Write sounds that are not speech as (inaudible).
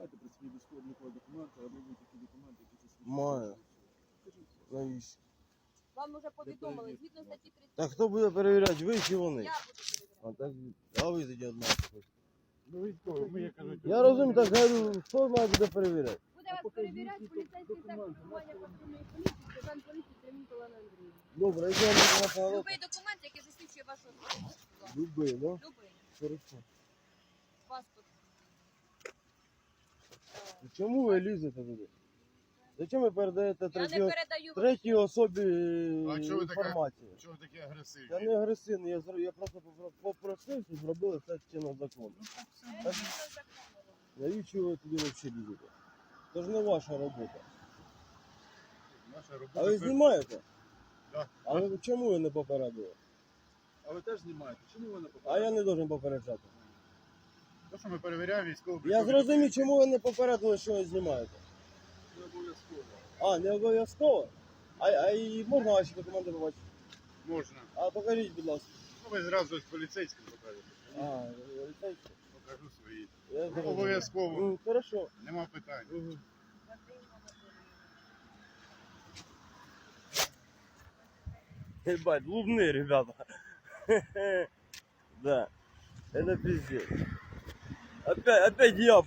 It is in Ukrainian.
маєте при собі військово-облікові документи, або будь-які документи, які засвідчують? Маю. Навіщо? Вам уже повідомили, згідно статті 30. Так хто буде перевіряти, ви чи вони? Я буду перевіряти. А так, а ви тоді одна. Ну військовий, ми як кажуть. Я розумію, так говорю, хто має буде перевіряти? Буде вас перевіряти поліцейський сектор формування патрульної поліції, сержант поліції Кремінь Олена Андріївна. Добре, я не знаю, Любий документ, який засвідчує вашу особу. Любий, да? Любий. Хорошо. Паспорт. Е, Чому ви лізете туди? Зачем ви передаєте Я не третій, передаю третій особі А чого ви така- інформацію? Чого ви такі агресивні? Я не агресивний, я, зро- я просто попро- попросив, щоб зробили все чинно закону. Згідно закону. Навіщо ви туди взагалі лізете? Це ж не ваша робота. Наша робота. А ви це- знімаєте? Так. А ви чому ви не попередили? А ви теж знімаєте? Чому ви не А я не должен попереджати. То, що ми перевіряємо військову Я зрозумів, чому ви не попередили, що ви знімаєте. Не обов'язково. А, не обов'язково? А, а і можна ваші документи побачити? Можна. А покажіть, будь ласка. Ну ви зразу з поліцейським покажете. А, поліцейський. Покажу свої. Я Ну, зрозумів. Обов'язково. М, Хорошо. Нема питань. Мгм. Ебать, лубные ребята. (laughs) Да. Это пиздец. Опять я.